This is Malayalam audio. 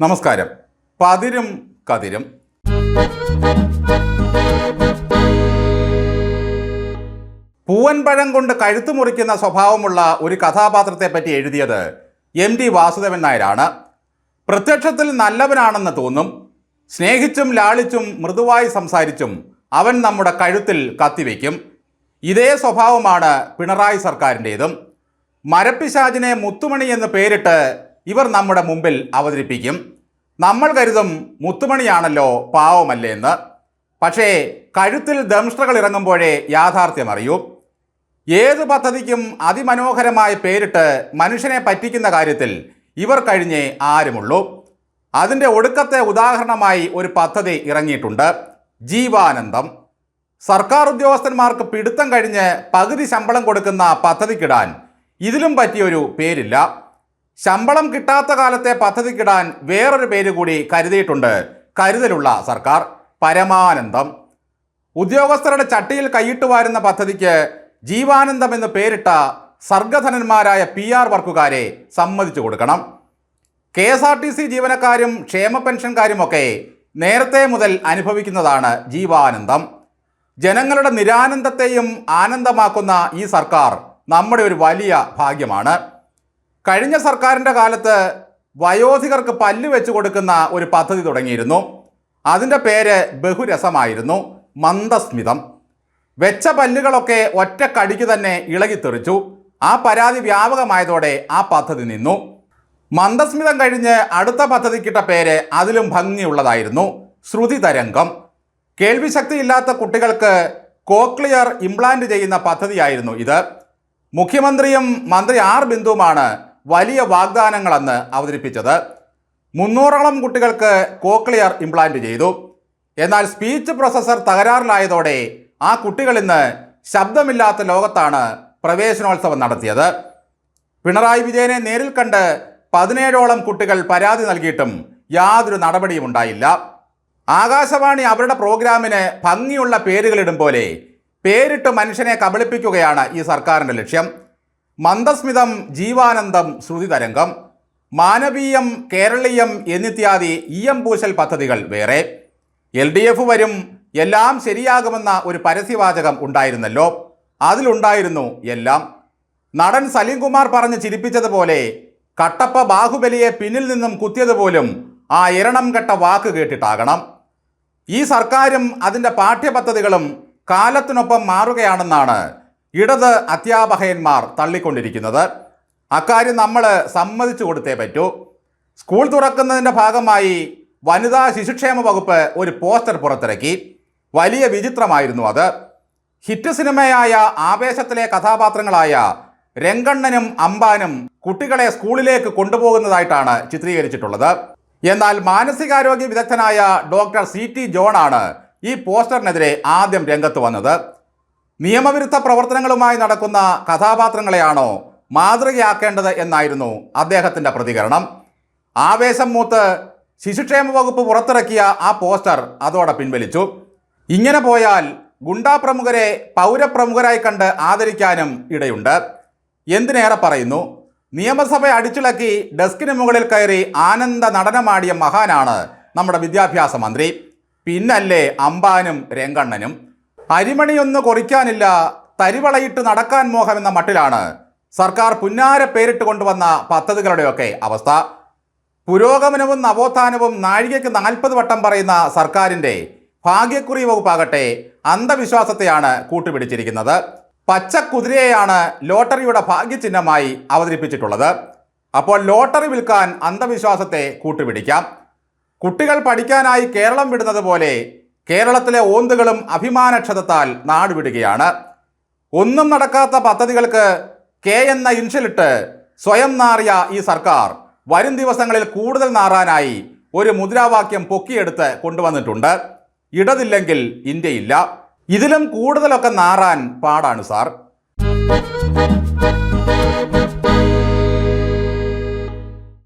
നമസ്കാരം. പതിരും കതിരും. പൂവൻപഴം കൊണ്ട് കഴുത്തു മുറിക്കുന്ന സ്വഭാവമുള്ള ഒരു കഥാപാത്രത്തെ പറ്റി എഴുതിയത് എം ടി വാസുദേവൻ നായരാണ്. പ്രത്യക്ഷത്തിൽ നല്ലവനാണെന്ന് തോന്നും സ്നേഹിച്ചും ലാളിച്ചും മൃദുവായി സംസാരിച്ചും അവൻ നമ്മുടെ കഴുത്തിൽ കത്തിവെക്കും. ഇതേ സ്വഭാവമാണ് പിണറായി സർക്കാരിന്റേതും. മരപ്പിശാജിനെ മുത്തുമണി എന്ന് പേരിട്ട് ഇവർ നമ്മുടെ മുമ്പിൽ അവതരിപ്പിക്കും. നമ്മൾ കരുതും മുത്തുമണിയാണല്ലോ പാവമല്ലേ എന്ന്. പക്ഷേ കഴുത്തിൽ ദംഷ്ട്രകൾ ഇറങ്ങുമ്പോഴേ യാഥാർത്ഥ്യം അറിയൂ ഏത് പദ്ധതിക്കും അതിമനോഹരമായ പേരിട്ട് മനുഷ്യനെ പറ്റിക്കുന്ന കാര്യത്തിൽ ഇവർ കഴിഞ്ഞേ ആരുമുള്ളൂ. അതിന്റെ ഒടുക്കത്തെ ഉദാഹരണമായി ഒരു പദ്ധതി ഇറങ്ങിയിട്ടുണ്ട്. ജീവാനന്ദം. സർക്കാർ ഉദ്യോഗസ്ഥന്മാർക്ക് പിടുത്തം കഴിഞ്ഞ് പകുതി ശമ്പളം കൊടുക്കുന്ന പദ്ധതിക്കിടാൻ ഇതിലും പറ്റിയൊരു പേരില്ല. ശമ്പളം കിട്ടാത്ത കാലത്തെ പദ്ധതിക്കിടാൻ വേറൊരു പേര് കൂടി കരുതിയിട്ടുണ്ട്. കരുതലുള്ള സർക്കാർ. പരമാനന്ദം. ഉദ്യോഗസ്ഥരുടെ ചട്ടിയിൽ കൈയിട്ട് വാരുന്ന പദ്ധതിക്ക് ജീവാനന്ദം എന്ന് പേരിട്ട സർഗധനന്മാരായ പി ആർ വർക്കുകാരെ സമ്മതിച്ചു കൊടുക്കണം. K S R T C ജീവനക്കാരും ക്ഷേമ പെൻഷൻകാരുമൊക്കെ നേരത്തെ മുതൽ അനുഭവിക്കുന്നതാണ് ജീവാനന്ദം. ജനങ്ങളുടെ നിരാനന്ദത്തെയും ആനന്ദമാക്കുന്ന ഈ സർക്കാർ നമ്മുടെ ഒരു വലിയ ഭാഗ്യമാണ്. കഴിഞ്ഞ സർക്കാരിന്റെ കാലത്ത് വയോധികർക്ക് പല്ല് വെച്ച് കൊടുക്കുന്ന ഒരു പദ്ധതി തുടങ്ങിയിരുന്നു. അതിന്റെ പേര് ബഹുരസമായിരുന്നു മന്ദസ്മിതം. വെച്ച പല്ലുകളൊക്കെ ഒറ്റ കടിക്ക് തന്നെ ഇളകിത്തെറിച്ചു ആ പരാതി വ്യാപകമായതോടെ ആ പദ്ധതി നിന്നു. മന്ദസ്മിതം കഴിഞ്ഞ് അടുത്ത പദ്ധതിക്കിട്ട പേര് അതിലും ഭംഗിയുള്ളതായിരുന്നു ശ്രുതി തരംഗം കേൾവിശക്തിയില്ലാത്ത കുട്ടികൾക്ക് കോക്ലിയർ ഇംപ്ലാന്റ് ചെയ്യുന്ന പദ്ധതിയായിരുന്നു ഇത്. മുഖ്യമന്ത്രിയും മന്ത്രി ആർ ബിന്ദുവുമാണ് വലിയ വാഗ്ദാനങ്ങൾ വാഗ്ദാനങ്ങളെന്ന് അവതരിപ്പിച്ചത്. മുന്നൂറോളം കുട്ടികൾക്ക് കോക്ലിയർ ഇംപ്ലാന്റ് ചെയ്തു. എന്നാൽ സ്പീച്ച് പ്രോസസർ തകരാറിലായതോടെ ആ കുട്ടികൾ ഇന്ന് ശബ്ദമില്ലാത്ത ലോകത്താണ് പ്രവേശനോത്സവം നടത്തിയത്. പിണറായി വിജയനെ നേരിൽ കണ്ട് പതിനേഴോളം കുട്ടികൾ പരാതി നൽകിയിട്ടും യാതൊരു നടപടിയും ഉണ്ടായില്ല. ആകാശവാണി അവരുടെ പ്രോഗ്രാമിന് ഭംഗിയുള്ള പേരുകളിടും പോലെ പേരിട്ട് മനുഷ്യനെ കബളിപ്പിക്കുകയാണ് ഈ സർക്കാരിന്റെ ലക്ഷ്യം. മന്ദസ്മിതം ജീവാനന്ദം ശ്രുതി തരംഗം. മാനവീയം കേരളീയം എന്നിത്യാദി ഇ എം പൂശൽ പദ്ധതികൾ വേറെ. എൽ ഡി എഫ് വരും എല്ലാം ശരിയാകുമെന്ന ഒരു പരസ്യവാചകം ഉണ്ടായിരുന്നല്ലോ. അതിലുണ്ടായിരുന്നു എല്ലാം. നടൻ സലീം കുമാർ പറഞ്ഞ് ചിരിപ്പിച്ചതുപോലെ കട്ടപ്പ ബാഹുബലിയെ പിന്നിൽ നിന്നും കുത്തിയതുപോലും ആ ഇരണം കെട്ട വാക്ക് കേട്ടിട്ടാകണം. ഈ സർക്കാരും അതിന്റെ പാഠ്യപദ്ധതികളും കാലത്തിനൊപ്പം മാറുകയാണെന്നാണ് ഇടത് അധ്യാപകന്മാർ തള്ളിക്കൊണ്ടിരിക്കുന്നത്. അക്കാര്യം നമ്മൾ സമ്മതിച്ചു കൊടുത്തേ പറ്റൂ. സ്കൂൾ തുറക്കുന്നതിന്റെ ഭാഗമായി വനിതാ ശിശുക്ഷേമ വകുപ്പ് ഒരു പോസ്റ്റർ പുറത്തിറക്കി. വലിയ വിചിത്രമായിരുന്നു അത്. ഹിറ്റ് സിനിമയായ ആവേശത്തിലെ കഥാപാത്രങ്ങളായ രംഗണ്ണനും അമ്പാനും കുട്ടികളെ സ്കൂളിലേക്ക് കൊണ്ടുപോകുന്നതായിട്ടാണ് ചിത്രീകരിച്ചിട്ടുള്ളത്. എന്നാൽ മാനസികാരോഗ്യ വിദഗ്ധനായ ഡോക്ടർ സി ടി ജോണാണ് ഈ പോസ്റ്ററിനെതിരെ ആദ്യം രംഗത്ത് വന്നത്. നിയമവിരുദ്ധ പ്രവർത്തനങ്ങളുമായി നടക്കുന്ന കഥാപാത്രങ്ങളെയാണോ മാതൃകയാക്കേണ്ടത് എന്നായിരുന്നു അദ്ദേഹത്തിന്റെ പ്രതികരണം. ആവേശം മൂത്ത് ശിശുക്ഷേമ വകുപ്പ് പുറത്തിറക്കിയ ആ പോസ്റ്റർ അതോടെ പിൻവലിച്ചു. ഇങ്ങനെ പോയാൽ ഗുണ്ടാ പ്രമുഖരെ പൗരപ്രമുഖരായി കണ്ട് ആദരിക്കാനും ഇടയുണ്ട്. എന്തിനേറെ പറയുന്നു? നിയമസഭ അടിച്ചിളക്കി ഡെസ്കിന് മുകളിൽ കയറി ആനന്ദ നടനമാടിയ മഹാനാണ് നമ്മുടെ വിദ്യാഭ്യാസ മന്ത്രി. പിന്നല്ലേ അംബാനും രംഗണ്ണനും. അരിമണിയൊന്ന് കൊറിക്കാനില്ല തരിവളയിട്ട് നടക്കാൻ മോഹം എന്ന മട്ടിലാണ്. സർക്കാർ പുന്നാര പേരിട്ട് കൊണ്ടുവന്ന പദ്ധതികളുടെയൊക്കെ അവസ്ഥ. പുരോഗമനവും നവോത്ഥാനവും നാഴികയ്ക്ക് നാൽപ്പത് വട്ടം പറയുന്ന സർക്കാരിന്റെ ഭാഗ്യക്കുറി വകുപ്പാകട്ടെ അന്ധവിശ്വാസത്തെയാണ് കൂട്ടുപിടിച്ചിരിക്കുന്നത്. പച്ച കുതിരയെയാണ് ലോട്ടറിയുടെ ഭാഗ്യചിഹ്നമായി അവതരിപ്പിച്ചിട്ടുള്ളത്. അപ്പോൾ ലോട്ടറി വിൽക്കാൻ അന്ധവിശ്വാസത്തെ കൂട്ടുപിടിക്കാം. കുട്ടികൾ പഠിക്കാനായി കേരളം വിടുന്നത് പോലെ കേരളത്തിലെ ഓന്തുകളും അഭിമാനക്ഷതത്താൽ നാടുവിടുകയാണ്. ഒന്നും നടക്കാത്ത പദ്ധതികൾക്ക് കെ എന്ന ഇൻഷലിട്ട് സ്വയം നാറിയ ഈ സർക്കാർ വരും ദിവസങ്ങളിൽ കൂടുതൽ നാറാനായി ഒരു മുദ്രാവാക്യം പൊക്കിയെടുത്ത് കൊണ്ടുവന്നിട്ടുണ്ട്. ഇടതില്ലെങ്കിൽ ഇന്ത്യയില്ല. ഇതിലും കൂടുതലൊക്കെ നാറാൻ പാടാണ് സാർ.